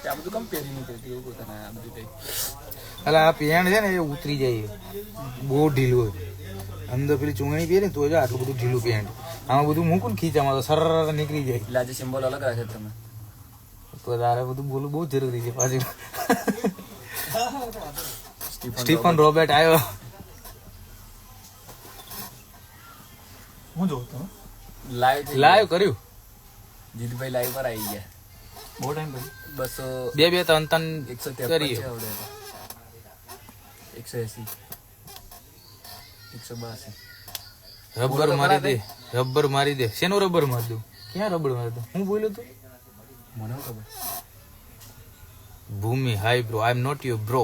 આ બધું કમ પહેરી નીકળતી એવું પોતાને આ બધું કઈ એટલે આ પેન્ટ છે ને એ ઉતરી જાય બહુ ઢીલું હોય અંદર પેલી ચૂંગણી પહેરી ને તો જ આટલું બધું ઢીલું પેન્ટ આમાં બધું મૂકું ને ખીચામાં તો સર નીકળી જાય એટલે આજે સિમ્બોલ અલગ રાખે તમે તો તારે બધું બોલવું બહુ જરૂરી છે પાછું સ્ટીફન સ્ટીફન રોબર્ટ આવ્યો હું જોઉં તમે લાઈવ થઈ લાઈવ કર્યું? જીતભાઈ લાઈવ પર આવી ગયા. બહુ ટાઈમ પછી? બસો બે બે ત્રણ ત્રણ એકસો ત્રેપન આવડે એકસો એસી. એકસો બાસી. રબર મારી દે રબર મારી દે. શેનો રબર મારી દઉં? ક્યાં રબર મારી દઉં હું બોલ્યો તું? મને ખબર? Bhumi hi bro I am not you bro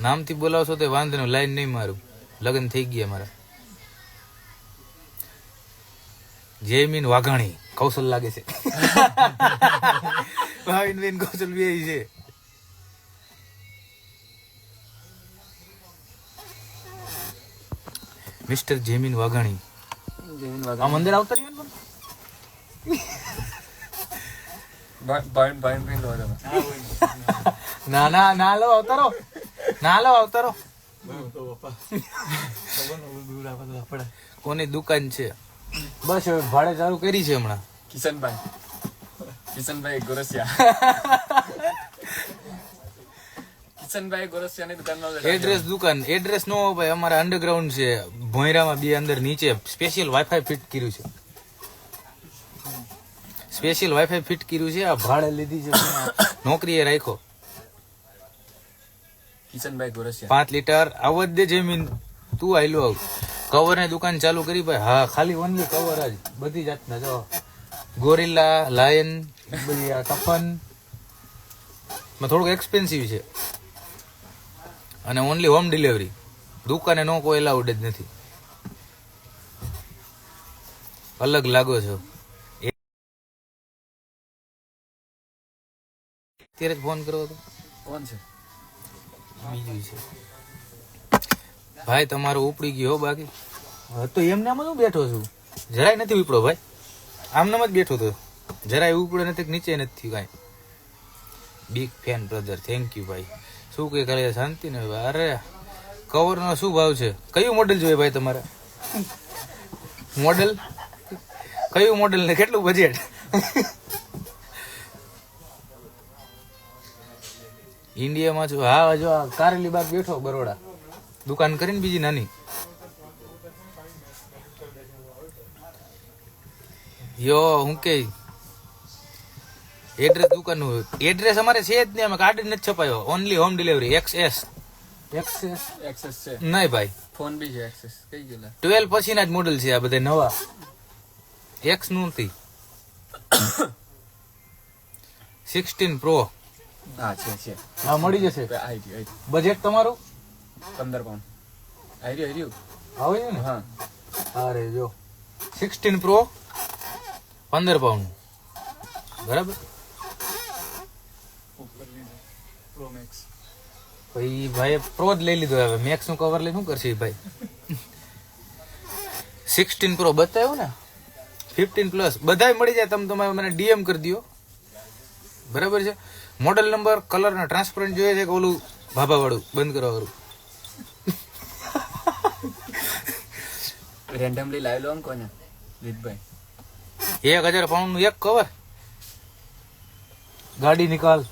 નામથી બોલાવશો તે વાંધો નહીં લાઈન નહીં મારું. લગ્ન થઈ ગયા મારા. જયમીન વાઘાણી. કૌશલ લાગે છે. ભાવિન બેન કૌશલ બે છે. મિસ્ટર જેમીન વાઘાણી. જમીન આ મંદિર આવતા રહ્યું ને ના ના ના લો અવતારો. ના લો અવતારો. કોની દુકાન છે? બસ હવે ભાડે ચાલુ કરી છે હમણાં. કિશનભાઈ. કિશનભાઈ ગોરસિયા. કિશનભાઈ ગોરસિયાની દુકાનમાં એડ્રેસ દુકાન. એડ્રેસ નો ભાઈ અમારા અંડરગ્રાઉન્ડ છે ભોંયરામાં બે અંદર નીચે સ્પેશિયલ વાઈફાઈ ફિટ કર્યું છે. સ્પેશિયલ વાઈફાઈ ફિટ કર્યું છે આ ભાડે લીધી છે નોકરીએ રાખ્યો. કિશનભાઈ ગોરસિયા. પાંચ લીટર. આવત દે જમીન. તું આયલો આવ. કવરની દુકાન ચાલુ કરી ભાઈ. હા ખાલી ઓનલી કવર જ બધી જાતના જો. ગોરિલ્લા લાયન બધી આ ટફનમાં થોડુંક એક્સપેન્સિવ છે. અને ઓનલી હોમ ડિલિવરી દુકાને નો કોઈ એલાઉડ જ નથી. અલગ લાગો છો. અત્યારે જ ફોન કરો તો. કોણ છે. બીજું છે. ભાઈ તમારો ઉપડી ગયો હો બાકી. હા તો એમને આમ હું બેઠો છું. જરાય નથી ઉપડો ભાઈ. આમનામ જ બેઠો તો. જરાય ઉપડે નથી નીચે નથી થયું કાંઈ. Big fan brother thank you ભાઈ. શું કે કરે? શાંતિ ને? અરે કવર નો શું ભાવ છે? કયું મોડેલ જોઈએ ભાઈ તમારે? મોડેલ કયું મોડેલ ને કેટલું બજેટ ઇન્ડિયામાં છું. હા જો કારેલી બાગ બેઠો બરોડા. દુકાન કરીને બીજી નાની. યો હું કે? એડ્રેસ દુકાનનું એડ્રેસ અમારે છે જ નહીં અમે કાર્ડ નથી છપાયો. Only home delivery X S X S XS છે. નહીં ભાઈ. ફોન બી છે એક્સેસ કઈ ગયેલા? ટ્વેલ્વ પછીના જ મોડેલ છે આ બધા નવા. એક્સનું નથી સિક્સટીન પ્રો હા છે છે. હા મળી જશે. બજેટ તમારું? પંદર પાઉન્ડ આવી રહ્યું આવી રહ્યું હા. અરે જો. સિક્સટીન પ્રો પંદર પાઉન્ડ બરાબર? પ્રો મેક્સ પછી ભાઈ પ્રો જ લઈ લીધો હવે. મેક્સનું કવર લઈ શું કરશે ભાઈ? સિક્સટીન પ્રો બતાવ્યું ને? ફિફ્ટીન પ્લસ બધાય મળી જાય. તમે તમારે મને ડીએમ કરી દો બરાબર છે? મોડેલ નંબર કલર ને ટ્રાન્સપરન્ટ જોઈએ છે કે ઓલું ભાભા વાળું? બંધ કરવા વાળું રેન્ડમલી લાવી લો કોને? જીતભાઈ એક હજાર પાઉન્ડનું એક કવર ગાડી નિકાલ.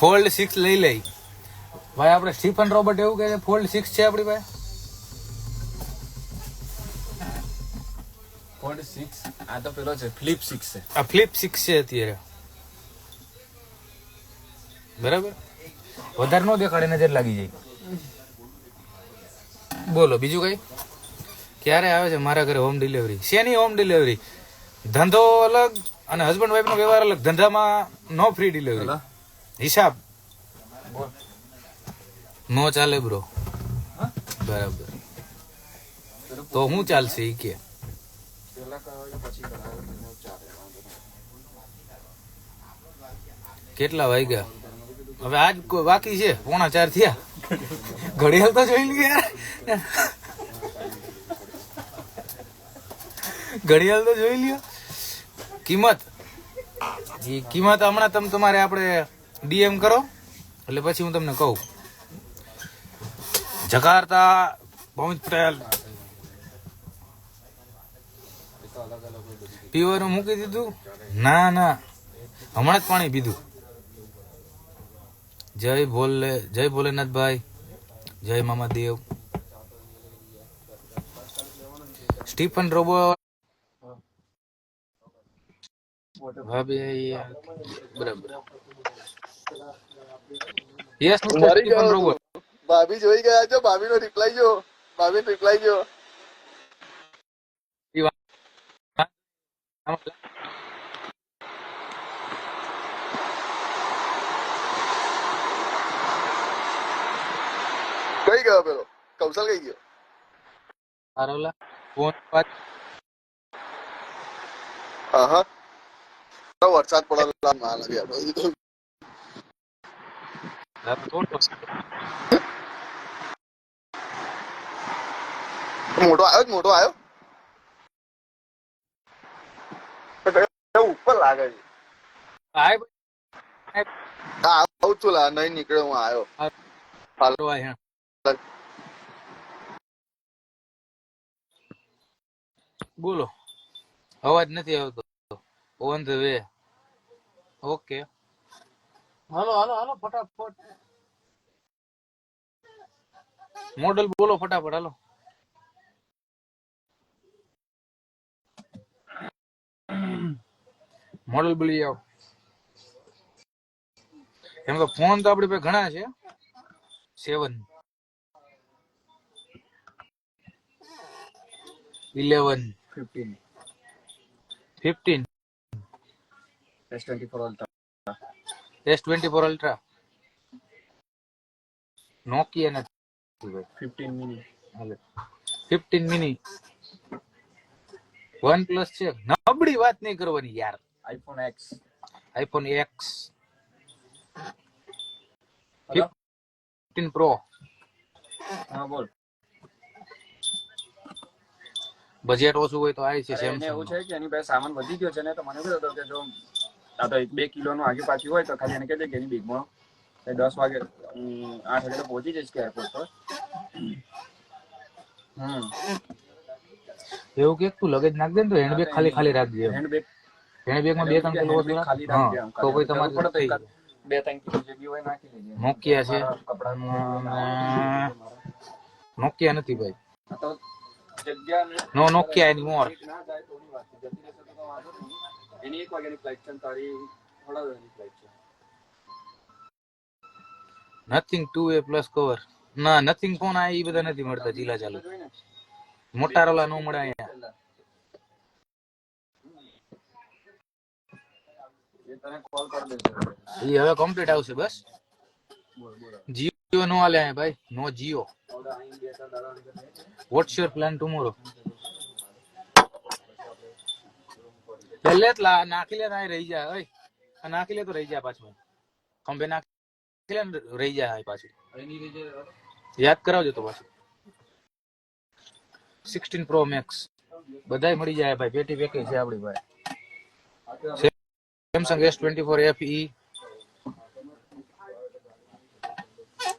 ફોલ્ડ સિક્સ લઈ લઈ. ભાઈ આપણે સ્ટીફન રોબર્ટ એવું કહે છે ફોલ્ડ સિક્સ છે આપણી પાસે? ફોલ્ડ સિક્સ આ તો પેલો છે ફ્લિપ સિક્સ છે. આ ફ્લિપ સિક્સ છે અત્યારે. બરાબર? વધારે નો દેખાડે નજર લાગી જાય. બોલો બીજું કઈ? ક્યારે આવે છે મારા ઘરે હોમ ડિલિવરી શેની હોમ ડિલિવરી ધંધો અલગ અને હસબન્ડ વાઈફ નો વ્યવહાર અલગ. ધંધામાં નો ફ્રી ડિલિવરી હિસાબ. નો ચાલે બ્રો બરાબર. તો હું ચાલશે ઈ કે. પછી કેટલા વાગ્યા? હવે આજ બાકી છે? પોણા ચાર થયા? ઘડિયાળ તો જોઈ લઈએ ઘડિયાળ તો જોઈ લ્યો. કિંમત. એ કિંમત હમણાં તમે તમારે આપણે ડીએમ કરો. એટલે પછી હું તમને કહું. જકાર્તા ભવિત પટેલ. પીવાનું મૂકી દીધું? ના ના. હમણાં જ પાણી પીધું. જય ભોલે જય ભોલેનાથભાઈ જય મામા દેવ સ્ટીફન રોબો ભાભી બરાબર યસ મરી સ્ટીફન ગયો રોબો ભાભી જોઈ ગયા છો ભાભી નો રિપ્લાય જો ભાભી રિપ્લાય જો કઈ ગયો પેલો? કૌશલ કઈ ગયો? આરોલા ફોન પર. હા હા. તો વરસાદ પડેલા માં લાગ્યા પછી તો મોટો આવ્યો મોટો આવ્યો? ઉપર લાગે છે. હા આવું છું લા નહીં નીકળ્યો હું આવ્યો. ભાઈ હા. બોલો. અવાજ નથી આવતો. On the way. Okay. Hello hello hello ફટાફટ. મોડલ બોલો ફટાફટ હાલો. મોડલ બોલી જાઓ એમ તો ફોન તો આપણી પાસે ઘણા છે. Seven. Eleven fifteen fifteen S twenty four ultra S twenty four ultra Nokia નથી fifteen minute fifteen mini OnePlus છે. નબળી વાત નહીં કરવાની યાર. IPhone X iPhone X fifteen pro હા બોલ. બજેટ ઓછું હોય તો આવી છે અરે એવું છે કે એની પાસે સામાન વધી ગયો છે ને તો મને એવું હતો કે જો આ તો બે કિલો નું આગી પાછી હોય તો ખાલી એને કહેજે કે એની બીગમાં દસ વાગે આઠ વાગે તો પહોંચી જઈશ કે એરપોર્ટ પર. હમ. એવું કે તું લગેજ નાખ દે ને તો હેન્ડબેગ ખાલી ખાલી રાખજે હેન્ડબેગ હેન્ડબેગમાં બે ત્રણ કિલો વસ્તુ ખાલી રાખજે તો કોઈ તમારે થઈ બે ત્રણ કિલો જે બી હોય નાખી લેજે નોકિયા છે. અમ, નોકિયા નથી ભાઈ. તો ને નોકિયા એની મોર. એની એક વાગ્યાની ફ્લાઇટ છે તારી વાગ્યાની ફ્લાઇટ છે Nothing two A plus cover ના નથિંગ ફોન આ એ બધા નથી મળતા જીલા ચાલુ. મોટા રોલા નો મળે અહીંયા. એ હવે કમ્પ્લીટ આવશે બસ. જીઓ નો હાલે અહીંયા ભાઈ નો જીઓ ઓલા અહીં બે ત્રણ દાડા અંદર રહે છે. વોટ્સ યોર પ્લાન ટુમોરો લે જ લા નાખી લે ના રહી જાય ઓય આ નાખી લે તો રહી જાય પાછું ખંભે નાખી લે ને રહી જાય આ પાછું એની રીતે યાદ કરાવજો તો પાછું સિક્સટીન પ્રો મેક્સ બધાય મળી જાય ભાઈ પેટી પેકેજ છે આપડી ભાઈ Samsung S twenty four F E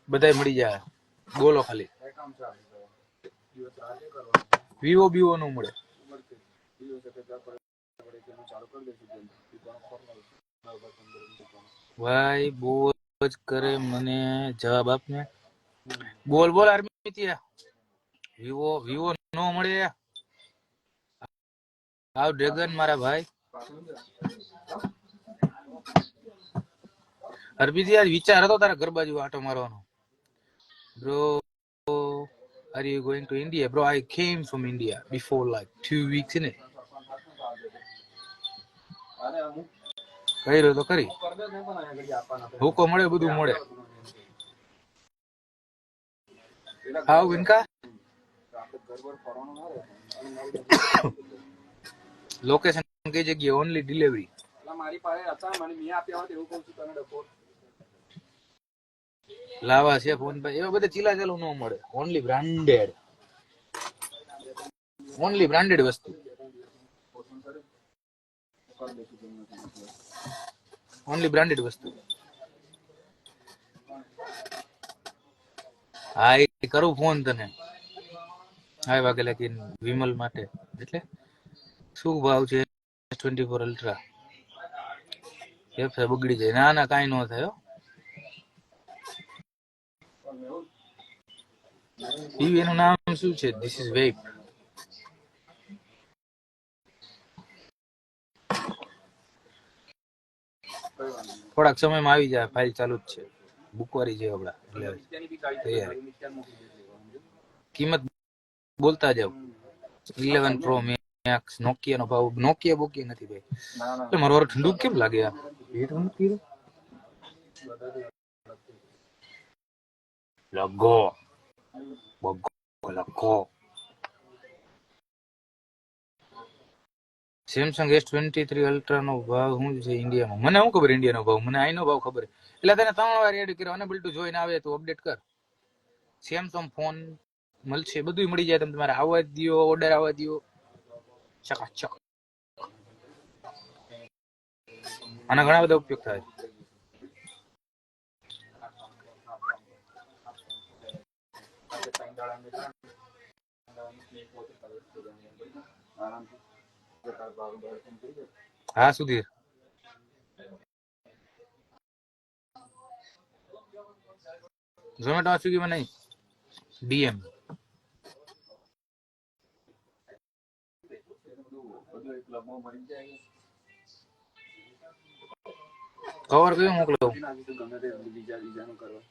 બધાય મળી જાય. બોલો ખાલી. વિવો બીવો નું મળે. ભાઈ બહુ જ કરે મને જવાબ આપને બોલ બોલ આર્મી ત્યાં વિવો વિવો નો મળે. આવ ડ્રેગન મારા ભાઈ. અરબી યાર વિચાર હતો તારા ઘર બાજુ આટો મારવાનો. Bro are you going to India bro I came from India before, like two weeks in it અમુક કર્યો તો કરી. હુકો મળે બધું મળે હાઉ વિનકા લોકેશન કઈ જગ્યાએ ઓનલી ડિલિવરી પેલા મારી પાસે હતા મને મેં આપ્યા હોત એવું કહું છું તને ડફોર લાવા છે ફોન પર એવા બધા ચીલા ચાલુ ન મળે. ઓનલી બ્રાન્ડેડ ઓનલી બ્રાન્ડેડ વસ્તુ. ઓનલી બ્રાન્ડેડ વસ્તુ. હા, એ કરું ફોન તને. હા વાગે લખીને વિમલ માટે. એટલે શું ભાવ છે? ટ્વેન્ટી ફોર અલ્ટ્રા બગડી જાય. ના ના, કાંઈ ન થાય. પીવી એનું નામ શું છે? ધીસ ઇઝ વેપ થોડાક સમયમાં આવી જાય ફાઇલ ચાલુ જ છે. બુકવારી છે હમણાં, એટલે તૈયાર. કિંમત બોલતા જાવ ઇલેવન પ્રો મેક્સ નોકિયા નો ભાવ નોકિયા બોકિયા નથી ભાઈ. ના એટલે ઠંડુ કેમ લાગે બગો લગો. Samsung S twenty three ultra નો ભાવ શું છે ઇન્ડિયામાં મને શું ખબર ઇન્ડિયા નો ભાવ? મને આઈ ભાવ ખબર. એટલે તને ત્રણ વાર એડ કર્યો અને બિલટું જોઈને આવે તો અપડેટ કર. સેમસંગ ફોન મળશે બધું મળી જાય તમે તમારે. આવવા દો ઓર્ડર આવવા દો ચકાચક. આના ઘણા બધા ઉપયોગ થાય. હા સુધીર ઝોમેટો સ્વિગીમાં નહીં. ડીએમ કવર કયું મોકલો? ગમે તે બીજા બીજાનું કરવા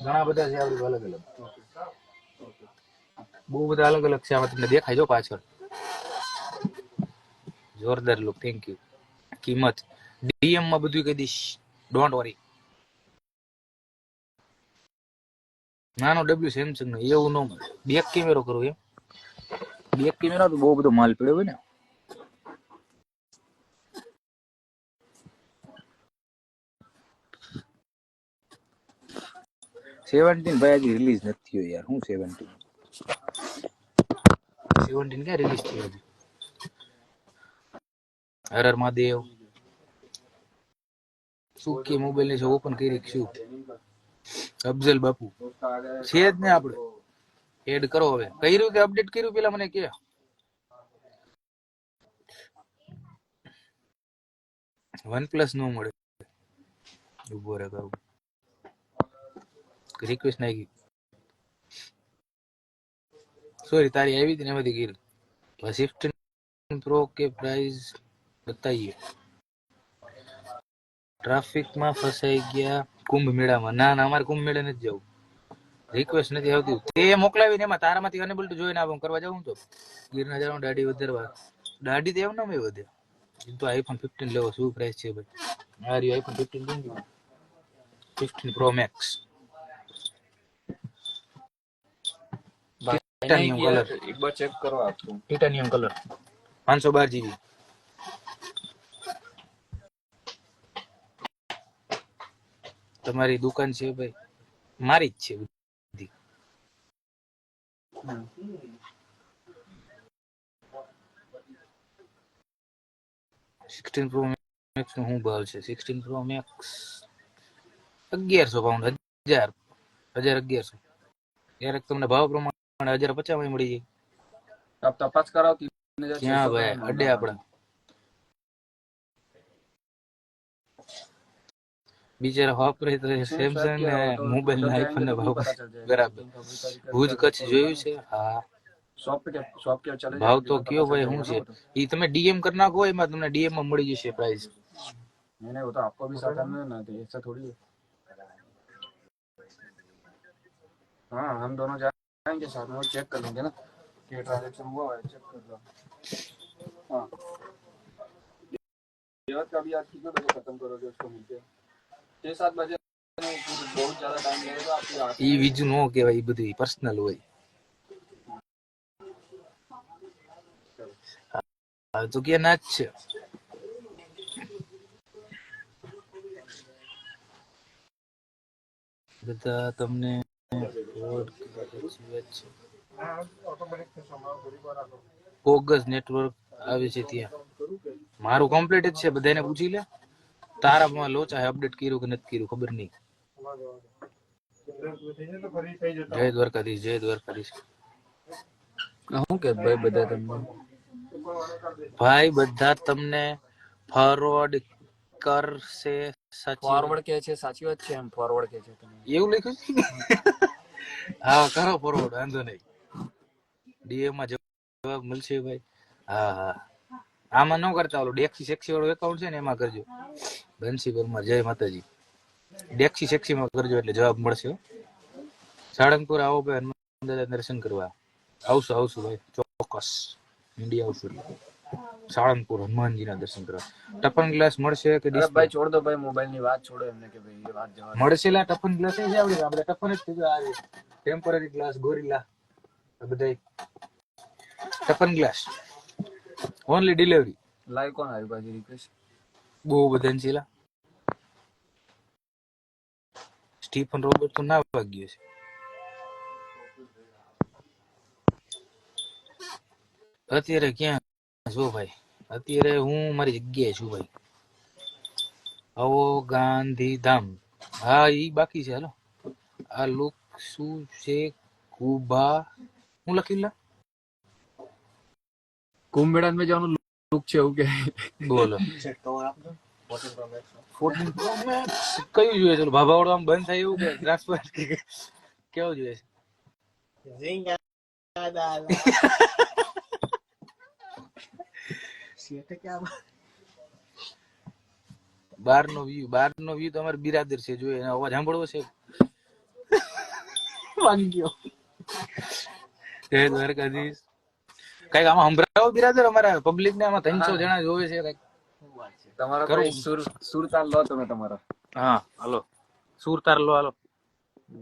ઘણા બધા છે આપણે અલગ અલગ. બહુ બધા અલગ અલગ છે, આમાં તમને દેખાય જો પાછળ. જોરદાર લુક થેન્ક યુ કિંમત. ડીએમમાં બધું કહી દઈશ. ડોન્ટ વરી નાનો ડબલ્યુ સેમસંગ નો, એવું નો બેક કેમેરો કરું એમ. બેક કેમેરા તો બહુ બધો માલ પડ્યો હોય ને. સેવન્ટીન ભાઈ હજી રિલીઝ નથી થયો યાર. શું સેવન્ટીન સેવન્ટીન ક્યાં રિલીઝ થયો હજી? હરર મહાદેવ. શું કે મોબાઈલ ને ઓપન કરી શું? અફઝલ બાપુ. છે જ ને આપણે એડ કરો હવે. કર્યું કે અપડેટ કર્યું પેલા મને કે? વન પ્લસ નો મળે. ઊભો રહે રિક્વેસ્ટ નાખી. સોરી તારી આવી હતી ને એમાંથી ગીલ. ફિફ્ટીન પ્રો કે પ્રાઇસ બતાવીએ. ટ્રાફિકમાં ફસાઈ ગયા કુંભ મેળામાં. ના ના, અમારે કુંભ મેળા નથી જવું. રિક્વેસ્ટ નથી આવતી. તે મોકલાવીને એમાં તારામાંથી અનેબલ જોઈને આવું કરવા જાઉં તો? ગીરના જવાનું દાઢી વધારવા. દાઢી તો એમ ના વધે. તો આઈફોન ફિફ્ટીન લેવો, શું પ્રાઇસ છે ભાઈ? મારી iPhone fifteen fifteen pro max titanium colour એક બાર ચેક કરો આપતું ટાઇટાનિયમ કલર પાંચસો બાર જીબી તમારી દુકાન છે ભાઈ? મારી જ છે બધી. સિક્સટીન પ્રો મેક્સ નો શું ભાવ છે? સિક્સટીન પ્રો મેક્સ અગિયારસો પાઉન્ડ હજાર હજાર અગિયારસો. ક્યારેક તમને ભાવ પ્રમાણે પણ હજાર પચાસ મળી ગઈ. તપાસ કરાવતી ક્યાં ભાઈ? અડે આપણે. બીજા વાપરે તો સેમસંગ ને મોબાઈલ ના આઈફોન ના ભાવ બરાબર. ભુજ કચ્છ જોયું છે? હા. ભાવ તો કયો ભાઈ? શું છે? એ તમે ડીએમ કરી નાખો એમાં તમને ડીએમમાં મળી જશે પ્રાઇસ નહીં નહીં તો આપકો ભી સાધન નથી એસા થોડી હા હમ દોનો आएँगे साथ में चेक कर लेंगे ना। कि ट्रांजेक्शन हुआ है चेक कर लो। हाँ। का भी आज कितने बजे खत्म करोगे उसको मिलके। छह सात बजे तो बहुत ज़्यादा टाइम लगेगा, आपकी ये विजन हो गया भाई बुद्धि पर्सनल हुई तो क्या नच अच्छा। बता, तुमने બોગસ નેટવર્ક આવે છે ત્યાં. મારું કમ્પ્લીટ જ છે બધાને પૂછી લે. તારામાં લોચા હે અપડેટ કર્યું કે નથી કર્યું ખબર નહીં. જય દ્વારકાધીશ જય દ્વારકાધીશ. શું કે ભાઈ બધા તમને? ભાઈ બધા તમને ફોરવર્ડ કરશે સાચી ફોરવર્ડ કે છે સાચી વાત છે એમ ફોરવર્ડ કે છે તમે એવું લખ્યું છે હા, કરો ફોરવર્ડ, વાંધો નહીં. ડીએમમાં જવાબ મળશે ભાઈ. હા હા. આમાં ન કરતા ઓલું ડેક્સી સેક્સી વાળું એકાઉન્ટ છે ને એમાં કરજો. બંસી પરમાર જય માતાજી. ડેક્સી સેક્સી માં કરજો એટલે જવાબ મળશે. સાળંગપુર આવો ભાઈ, હનુમાન દર્શન કરવા. આવશું આવશું ભાઈ. ચોક્કસ. ઇન્ડિયા આવશું. સાળંગપુર હનુમાનજીના દર્શન કરવા. ટપન ગ્લાસ મળશે કે ભાઈ છોડ દો ભાઈ મોબાઈલની વાત છોડો એમને કે ભાઈ એ વાત જવા. મળશેલા ટપન ગ્લાસ? એ આવડે. આપણે ટપન જ કીધું આ ટેમ્પરરી ગ્લાસ ગોરીલા બધાય. ટપન ગ્લાસ. ઓનલી ડિલિવરી લાઈવ કોણ આવ્યું બાજી રિક્વેસ્ટ બહુ બધા છેલા સ્ટીફન રોબર્ટ તો ના વાગ્યો છે. અત્યારે ક્યાં? છો ભાઈ અત્યારે હું મારી જગ્યાએ છું ભાઈ. આવો ગાંધીધામ. હા એ બાકી છે હાલો. આ લુક શું છે? કુબા. હું લખી લા. કુંભ મેળામાં જવાનું લુક છે એવું કે. બોલો. કયું જોઈએ? ચલો ભાભા વાળું આમ બંધ થાય એવું કે? ટ્રાન્સફર કેવું જોઈએ? છે બાર નો વ્યૂ બાર નો વ્યૂ તો અમારે બિરાદર છે. જોઈએ એનો અવાજ સાંભળવો છે? વાગી ગયો. જય દ્વારકાધીશ. કંઈક આમાં સંભળાવો બિરાદર? અમારા પબ્લિક ને આમાં ત્રણસો જણા જોવે છે કંઈક. તમારો કરો. સુર સુરતાલ લો તમે તમારો. હા હાલો. સુરતાર લો હાલો.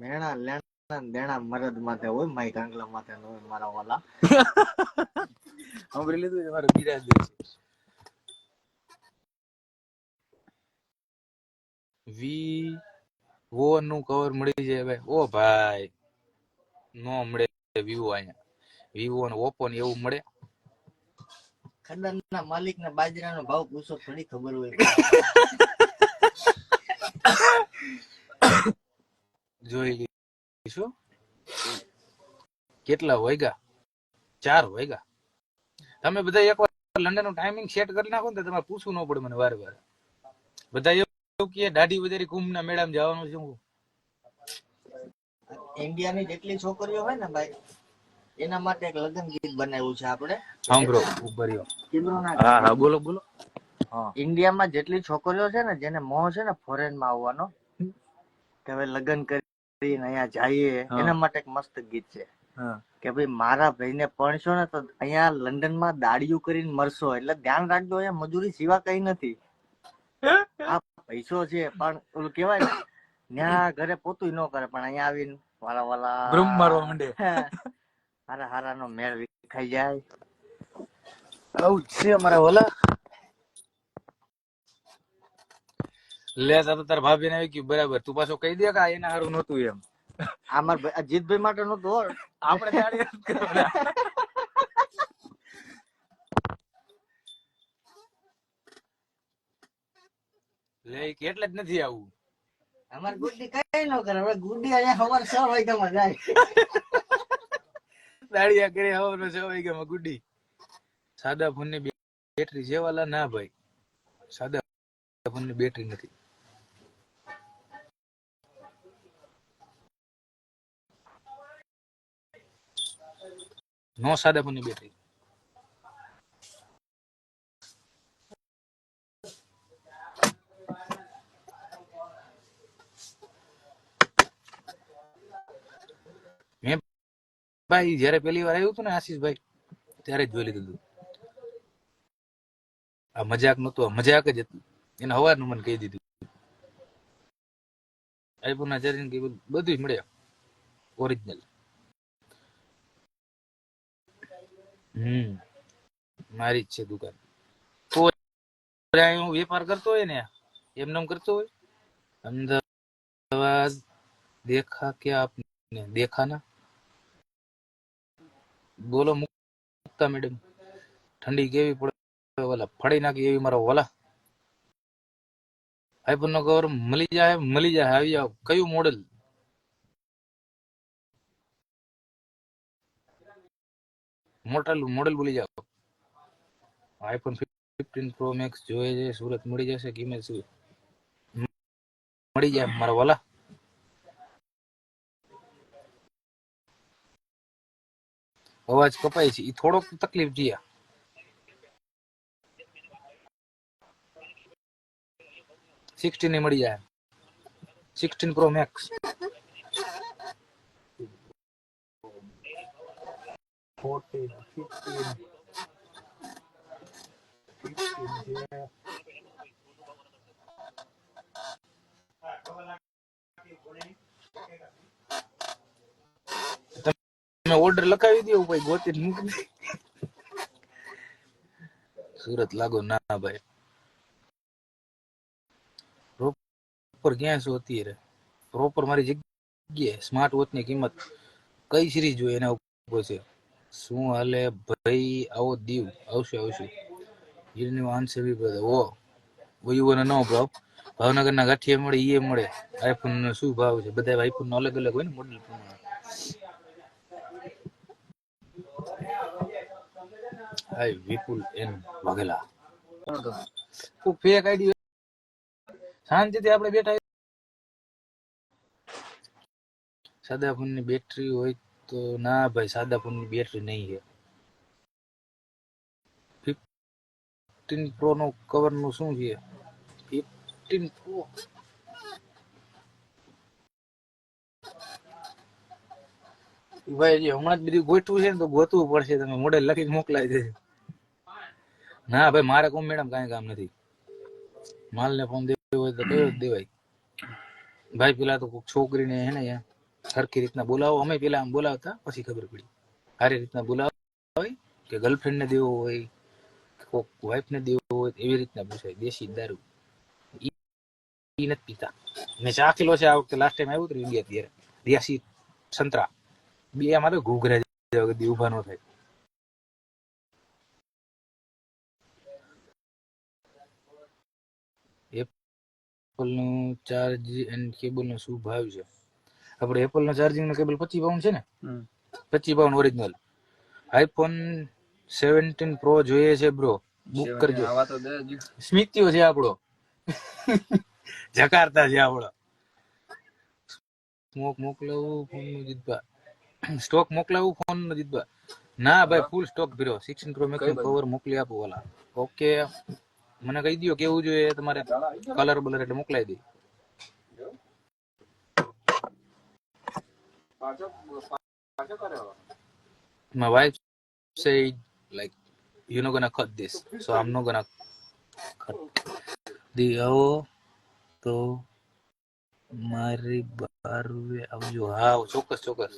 મેણા લેણા દેણા મરદ માથે હોય માઈ કાંગલા માથે હોય મારા વાલા. સાંભળી લીધું અમારે બિરાદર છે વી વો નું કવર મળી જાય ભાઈ ઓ ભાઈ નો મળે વિવો અહીંયા વિવો ને ઓપ્પો ને એવું મળે ખદાનના માલિક ને બાજરાનો ભાવ પૂછો ઘણી ખબર હોય જોઈ લઈશું કેટલા વાગ્યા ચાર વાગ્યા તમે બધા એકવાર લંડનનું ટાઈમિંગ સેટ કરી નાખો ને તમારે પૂછવું ન પડે મને વારે વારે બધા એવું કે દાઢી વધારી કુંભ ના મેળામાં જવાનું છે. હું ઇન્ડિયાની જેટલી છોકરીઓ હોય ને ભાઈ એના માટે એક લગ્ન ગીત બનાવ્યું છે આપણે. સાંભળો ઉભરીઓ હા હા બોલો બોલો. ઇન્ડિયામાં જેટલી છોકરીઓ છે ને જેને મોહ છે ને ફોરેનમાં આવવાનો કે હવે લગ્ન કરીને અહીંયા જઈએ એના માટે એક મસ્ત ગીત છે. કે ભાઈ મારા ભાઈને પરણશો ને તો અહીંયા લંડનમાં દાડિયું કરીને મરશો. એટલે ધ્યાન રાખજો અહીંયા મજૂરી સિવા કઈ નથી. આ પૈસો છે પણ ઓલું કેવાય ને ન્યા ઘરે પોતું ન કરે પણ અહીંયા આવીને વાલા વાલા બ્રહ્મ મારવા માંડે. હારા હારા નો મેળ વિખાઈ જાય. આવું છે અમારા ઓલા લે તો તાર ભાભી ને આવી ગયું બરાબર. તું પાછો કહી દે કે આ એના હારું નતું એમ. આ મારા ભાઈ- આ જીતભાઈ માટે નો દોર આપણે. લે એટલે જ નથી આવું. અમારે ગુડ્ડી કઈ ન કરે. હવે ગુડ્ડી અહીંયા સવાર છ વાગ્યામાં જાય. દાડિયા કરી હવાનો છ વાગ્યામાં ગુડી સાદા ફોનની બેટરી છે વાલા ના ભાઈ. સાદા ફોનની બેટરી નથી. નો ની બેટરી મેં ભાઈ જયારે પેલી વાર આવ્યું હતું ને આશીષભાઈ, ત્યારે જ જોઈ લીધું આ મજાક નતું આ મજાક જ હતું. એને હવારનું મને કહી દીધું. આઈફોન ના ચાર્જિંગ બધું મળ્યા. ઓરિજિનલ હમ. મારી જ છે દુકાન. હું વેપાર કરતો હોય ને એમનામ કરતો હોય, અમદાવાદ દેખા કે આપને દેખા બોલો મુક્તા મેડમ, ઠંડી કેવી પડે? ઓલા ફળી નાખી એવી મારા ઓલા. આઈફોન નો કવર મળી જાય મળી જાય, આવી જાવ કયું મોડલ મોડલ, મોડેલ ભૂલી જાવ આઈફોન ફિફ્ટીન પ્રો મેક્સ જોઈએ છે, સુરત મળી જશે કિંમત શું મળી જાય મારા વાલા. અવાજ કપાય છે એ થોડોક તકલીફ જીયા સિક્સટીન મળી જાય. Sixteen pro max fourteen here. તમે ઓર્ડર લખાવી દો, ભાઈ, ગોતી મૂકી સુરત લાગો ના, ભાઈ. પ્રોપર ક્યાં છો અત્યારે? પ્રોપર મારી જગ્યાએ સ્માર્ટ વોચની કિંમત કઈ સિરીઝ જોઈએ એના ઉપર છે? શું હાલે ભાઈ? આવો દીવ, આવશે આવશે. You answer be brother oh you wanna know bro ભાવનગરના ગાંઠિયા મળે એ મળે. આઈફોન નો શું ભાવ છે? બધા આઈફોન નો અલગ અલગ હોય ને મોડેલ પ્રમાણે. Hi, Vipul N Vaghela. તું ફેક આઈડી શાંતિથી આપણે બેઠા. સાદા ફોનની બેટરી હોય તો ના ભાઈ સાદા ફોનની બેટરી નહીં છે. ફિફ્ટીન પ્રો નો કવરનું શું છે? ફિફ્ટીન પ્રો ભાઈ હમણાં જ બધું ગોઠવું છે ને તો ગોતવું પડશે, તમે મોડેલ લખીને મોકલાવી દેજો. ના ભાઈ, મારે કોમ મેડમ કાંઈ કામ નથી. માલ ને ફોન દેવો હોય તો કયો દેવાય. ભાઈ, પેલા તો છોકરીને હે ને યાર. સરખી રીતના બોલાવો. અમે પેલા આમ બોલાવતા, પછી ખબર પડી. સારી રીતના બોલાવો હોય કે ગર્લફ્રેન્ડને દેવો હોય કોક વાઈફ ને દેવો હોય, એવી રીતના પૂછાય. દેશી દારૂ. ઈ નથી પીતા. મેં કિલો છે આ વખતે લાસ્ટ ટાઈમ આવ્યું હતું ઇન્ડિયા ત્યારે. રિયાસી સંતરા. બે આમાં તો ઘૂઘરા કદી ઊભા ન થાય. એપલનું ચાર્જ એન્ડ કેબલ નો શું ભાવ છે? આપણે એપલ ના ચાર્જિંગ નો કેબલ પચીસ પાઉન્ડ છે ને. પચીસ pound original iPhone seventeen pro જોઈએ છે બ્રો બુક કરજો. સ્મિત્યો છે આપણો. જકારતા છે આપણો. સ્મોક મોકલાવું ફોનનું જીતવા. સ્ટોક મોકલાવું ફોનનું જીતવા. ના ભાઈ ફૂલ સ્ટોક ભર્યો. સિક્સટીન પ્રો મેક્સ કવર મોકલી આપો ઓલા. ઓકે મને કહી દો કેવું જોઈએ તમારે? કલર બલર એટલે મોકલાઈ દઈ પાછો પાછો કર્યો my wife said, like, you're not gonna cut this, so i'm not gonna cut આવો તો મારી બારવે આવજો. હા, ચોક્કસ ચોક્કસ.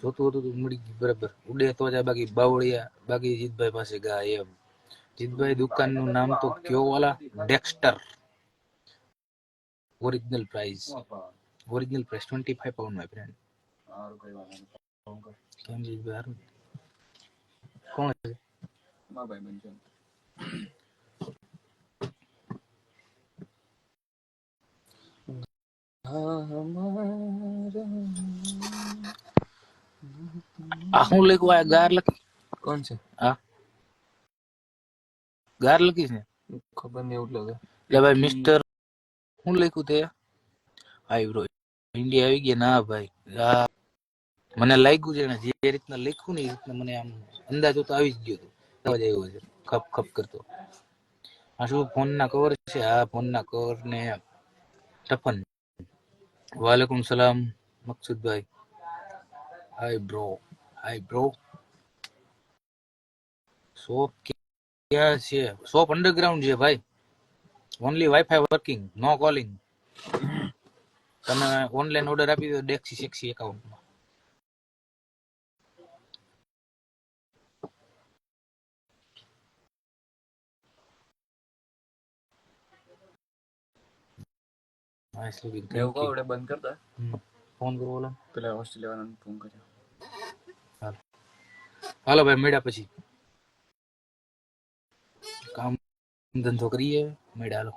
જોતું હતું તો મળી ગયું બરાબર. ઉડે તો જ બાકી બાવળિયા, બાકી જીતભાઈ પાસે ગા એમ. જીતભાઈ દુકાનનું નામ તો કયો વાલા? Dexter. Original price original price twenty five pound my friend. કેમ જીતભાઈ હારું? કોણ છે? મારા ભાઈ બન છે. આ હું લખ્યું? આ ગાર લખી કોણ છે? આ ગાર લખી છે? ખબર નહીં એવું લાગે એટલે ભાઈ મિસ્ટર હું લખ્યું તે? આઈ બ્રો ઇન્ડિયા આવી ગયા ના ભાઈ મને લાગ્યું છે ને, જે રીતના લખ્યું ને એ રીતના મને આમ અંદાજો તો આવી જ ગયો હતો. અવાજ આવ્યો છે, ખપ ખપ કરતો. આ શું ફોન ના કવર છે આ ફોન ના કવર ને ટફન વાલેકુમ સલામ, મકસુદભાઈ. Hi bro hi bro shop ક્યાં છે? સોપ અંડરગ્રાઉન્ડ છે ભાઈ. Only WiFi working no calling તમે ઓનલાઈન ઓર્ડર આપી દો ડેક્સી સેક્સી એકાઉન્ટમાં એવું કહો એટલે બંધ કરતા? ફોન કરો ઓલા પેલા હોસ્ટેલ વાળાને ફોન કર્યો હાલો. ભાઈ મળ્યા પછી. કામ ધંધો કરીએ. મેળા હાલો.